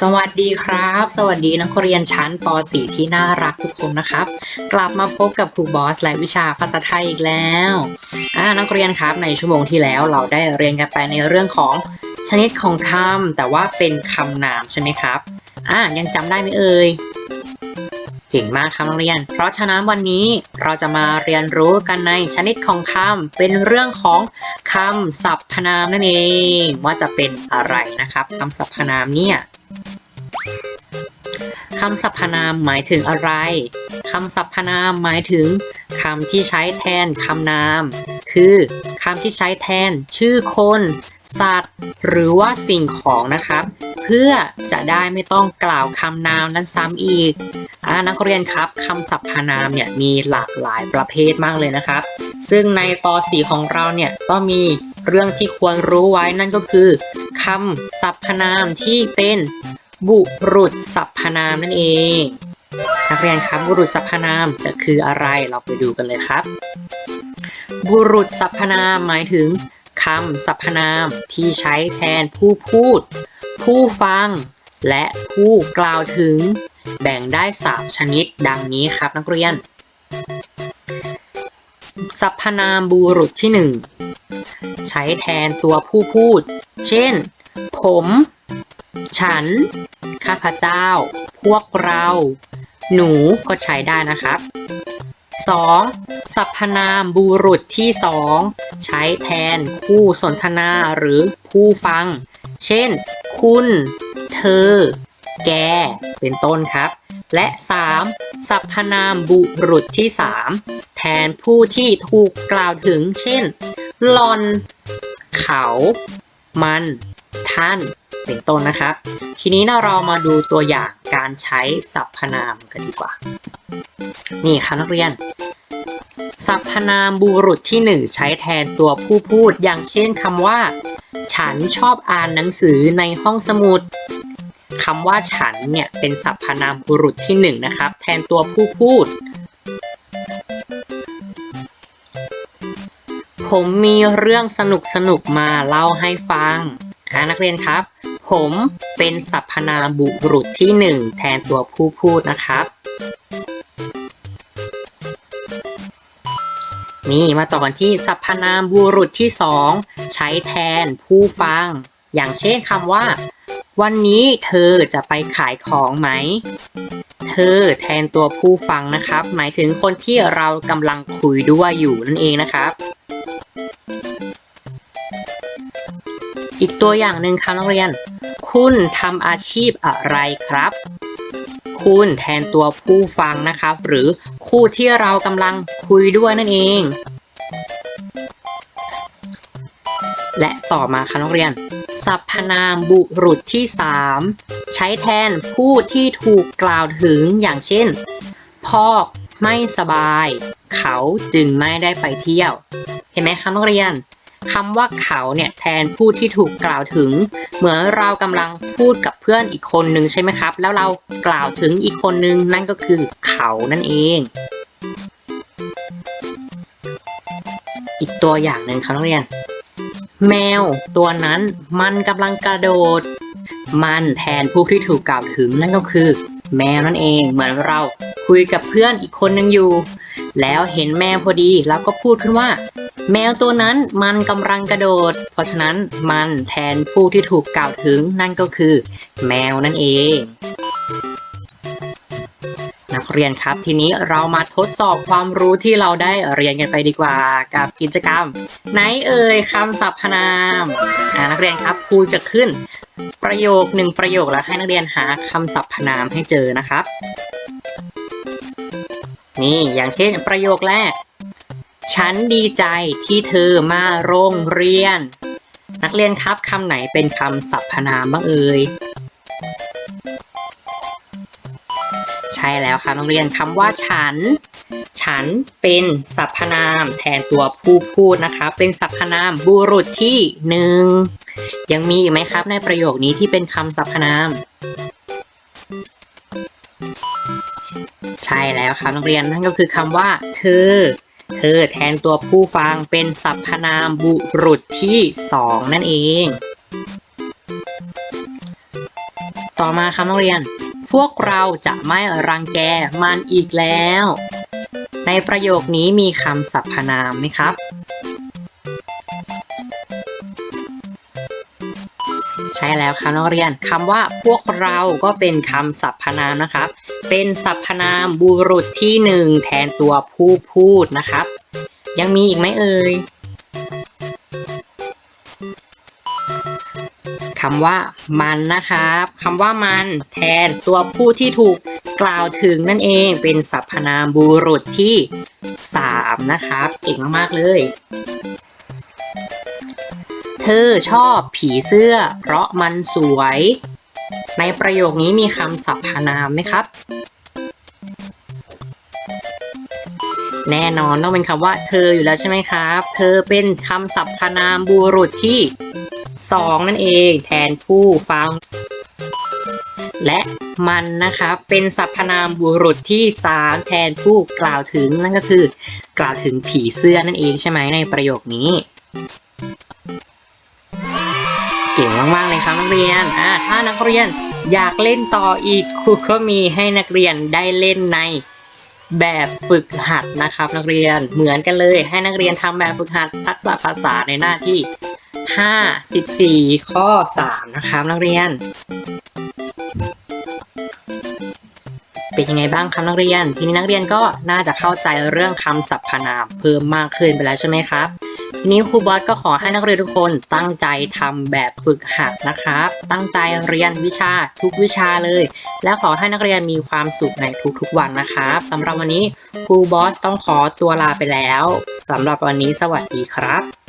สวัสดีครับ สวัสดีนักเรียนชั้นป .4 ที่น่ารักทุกคนนะครับ กลับมาพบกับครูบอสและวิชาภาษาไทยอีกแล้วอ่านักเรียนครับในชั่วโมงที่แล้วเราได้เรียนกันไปในเรื่องของชนิดของคำแต่ว่าเป็นคำนามใช่ไหมครับอ่ายังจำได้ไหมเอ่ยเก่งมากครับนักเรียน เพราะฉะนั้นวันนี้เราจะมาเรียนรู้กันในชนิดของคำเป็นเรื่องของคำสรรพนามนั่นเอง ว่าจะเป็นอะไรนะครับคำสรรพนามเนี่ย คำสรรพนามหมายถึงอะไร คำสรรพนามหมายถึงคำที่ใช้แทนคำนาม คือคำที่ใช้แทนชื่อคน สัตว์ หรือว่าสิ่งของนะครับ เพื่อจะได้ไม่ต้องกล่าวคำนามนั้นซ้ำอีกอนักเรียนครับคำสรรพนามเนี่ยมีหลากหลายประเภทมากเลยนะครับ ซึ่งในป .4 ของเราเนี่ยก็มีเรื่องที่ควรรู้ไว้นั่นก็คือคำสรรพนามที่เป็น บุรุษสรรพนามนั่นเอง นักเรียนครับบุรุษสรรพนามจะคืออะไรเราไปดูกันเลยครับ บุรุษสรรพนามหมายถึงคำสรรพนามที่ใช้แทนผู้พูด ผู้ฟัง และผู้กล่าวถึง แบ่งได้สามชนิดดังนี้ครับนักเรียนสรรพนามบุรุษที่หนึ่งใช้แทนตัวผู้พูด เช่น ผม ฉัน ข้าพเจ้า พวกเรา หนูก็ใช้ได้นะครับ 2. สรรพนามบุรุษที่สองใช้แทนคู่สนทนาหรือผู้ฟัง เช่น คุณ เธอ แก เป็นต้นครับ และ 3. สรรพนามบุรุษที่ 3 แทนผู้ที่ถูกกล่าวถึง เช่น หลอน เขา มัน ท่าน เป็นต้นนะครับ ทีนี้เรามาดูตัวอย่างการใช้สรรพนามกันดีกว่า นี่ครับนักเรียนสรรพนามบุรุษที่หนึ่งใช้แทนตัวผู้พูด อย่างเช่นคำว่า ฉันชอบอ่านหนังสือในห้องสมุดคำว่าฉันเนี่ยเป็นสรรพนามบุรุษที่หนึ่งนะครับ แทนตัวผู้พูด ผมมีเรื่องสนุกสนุกมาเล่าให้ฟังอ่านักเรียนครับ ผมเป็นสรรพนามบุรุษที่หนึ่งแทนตัวผู้พูดนะครับ นี่มาต่อกันที่สรรพนามบุรุษที่สองใช้แทนผู้ฟัง อย่างเช่นคำว่า วันนี้เธอจะไปขายของไหม เธอแทนตัวผู้ฟังนะครับ หมายถึงคนที่เรากำลังคุยด้วยอยู่นั่นเองนะครับอีกตัวอย่างหนึ่งครับนักเรียน คุณทำอาชีพอะไรครับ คุณแทนตัวผู้ฟังนะครับ หรือคู่ที่เรากำลังคุยด้วยนั่นเอง และต่อมาครับนักเรียนสรรพนามบุรุษที่ 3 ใช้แทนผู้ที่ถูกกล่าวถึงอย่างเช่น พ่อไม่สบาย เขาจึงไม่ได้ไปเที่ยว เห็นไหมครับนักเรียน คำว่าเขาเนี่ยแทนผู้ที่ถูกกล่าวถึง เหมือนเรากำลังพูดกับเพื่อนอีกคนนึงใช่ไหมครับ แล้วเรากล่าวถึงอีกคนนึงนั่นก็คือเขานั่นเอง อีกตัวอย่างหนึ่งครับนักเรียน แมวตัวนั้นมันกำลังกระโดด มันแทนผู้ที่ถูกกล่าวถึงนั่นก็คือ แมวนั่นเองเหมือนเราคุยกับเพื่อนอีกคนนึงอยู่ แล้วเห็นแมวพอดีเราก็พูดขึ้นว่า แมวตัวนั้นมันกำลังกระโดด เพราะฉะนั้นมันแทนผู้ที่ถูกกล่าวถึงนั่นก็คือ แมวนั่นเอง นักเรียนครับทีนี้เรามาทดสอบความรู้ที่เราได้เรียนกันไปดีกว่ากับกิจกรรม ไหนเอ่ยคำสรรพนามนักเรียนครับครูจะขึ้น ประโยคหนึ่งประโยคแล้วให้นักเรียนหาคำสรรพนามให้เจอนะครับ นี่อย่างเช่นประโยคแรก ฉันดีใจที่เธอมาโรงเรียน นักเรียนครับคำไหนเป็นคำสรรพนามบ้างเอ่ยใช่แล้วครับนักเรียนคำว่าฉัน ฉันเป็นสรรพนามแทนตัวผู้พูดนะคะ เป็นสรรพนามบุรุษที่หนึ่งยังมีอีกไหมครับในประโยคนี้ที่เป็นคำสรรพนาม ใช่แล้วครับนักเรียนนั่นก็คือคำว่า เธอ เธอแทนตัวผู้ฟังเป็นสรรพนามบุรุษที่สองนั่นเอง ต่อมาครับนักเรียน พวกเราจะไม่รังแกมันอีกแล้ว ในประโยคนี้มีคำสรรพนามไหมครับ ใช่แล้วครับนักเรียนคำว่าพวกเราก็เป็นคำสรรพนามนะครับ เป็นสรรพนามบุรุษที่หนึ่งแทนตัวผู้พูดนะครับ ยังมีอีกไหมเอ่ยคำว่ามันนะครับคำว่ามันแทนตัวผู้ที่ถูกกล่าวถึงนั่นเองเป็นสรรพนามบุรุษที่สามนะครับ เก่งมากๆเลย เธอชอบผีเสื้อ เพราะมันสวย ในประโยคนี้มีคำสรรพนามไหมครับ แน่นอนต้องเป็นคำว่าเธออยู่แล้วใช่ไหมครับ เธอเป็นคำสรรพนามบุรุษที่สองนั่นเองแทนผู้ฟัง และมันนะครับเป็นสรรพนามบุรุษที่สามแทนผู้กล่าวถึงนั่นก็คือ กล่าวถึงผีเสื้อนั่นเองใช่ไหมในประโยคนี้ เก่งมากๆเลยครับนักเรียนอ่าถ้านักเรียนอยากเล่นต่ออีกครูก็มีให้นักเรียนได้เล่นใน แบบฝึกหัดนะครับ นักเรียนเหมือนกันเลย ให้นักเรียนทำแบบฝึกหัดทักษะภาษาในหน้าที่5 14ข้อ 3 นะครับนักเรียน เป็นยังไงบ้างครับนักเรียน ทีนี้นักเรียนก็น่าจะเข้าใจเรื่องคำสรรพนามเพิ่มมากขึ้นไปแล้วใช่ไหมครับ ทีนี้ครูบอสก็ขอให้นักเรียนทุกคนตั้งใจทำแบบฝึกหัดนะครับ ตั้งใจเรียนวิชาทุกวิชาเลย และขอให้นักเรียนมีความสุขในทุกๆวันนะครับสำหรับวันนี้ครูบอสต้องขอตัวลาไปแล้วสำหรับวันนี้สวัสดีครับ